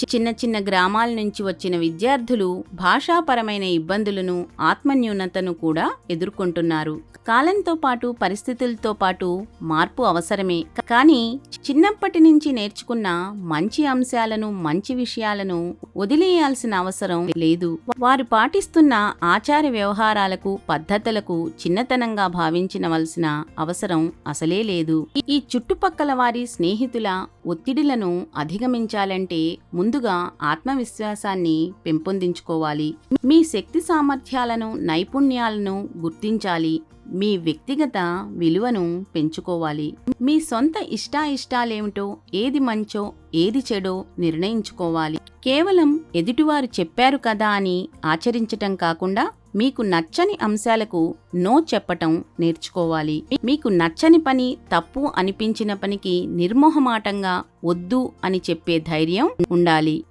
చిన్న చిన్న గ్రామాల నుంచి వచ్చిన విద్యార్థులు భాషాపరమైన ఇబ్బందులను ఆత్మన్యూనతను కూడా ఎదుర్కొంటున్నారు. కాలంతో పాటు పరిస్థితులతో పాటు మార్పు అవసరమే. కానీ చిన్నప్పటి నుంచి నేర్చుకున్న మంచి అంశాలను మంచి విషయాలను వదిలేయాల్సిన అవసరం లేదు. వారు పాటిస్తున్న ఆచార వ్యవహారాలకు పద్ధతులకు చిన్నతనంగా భావించవలసిన అవసరం అసలే లేదు. ఈ చుట్టుపక్కల వారి స్నేహితుల ఒత్తిడిలను అధిగమించాలంటే ముందుగా ఆత్మవిశ్వాసాన్ని పెంపొందించుకోవాలి. మీ శక్తి సామర్థ్యాలను నైపుణ్యాలను గుర్తించాలి. మీ వ్యక్తిగత విలువను పెంచుకోవాలి. మీ సొంత ఇష్టాయిష్టాలేమిటో ఏది మంచో ఏది చెడో నిర్ణయించుకోవాలి. కేవలం ఎదుటివారు చెప్పారు కదా అని ఆచరించటం కాకుండా మీకు నచ్చని అంశాలకు నో చెప్పటం నేర్చుకోవాలి. మీకు నచ్చని పని తప్పు అనిపించిన పనికి నిర్మోహమాటంగా వద్దు అని చెప్పే ధైర్యం ఉండాలి.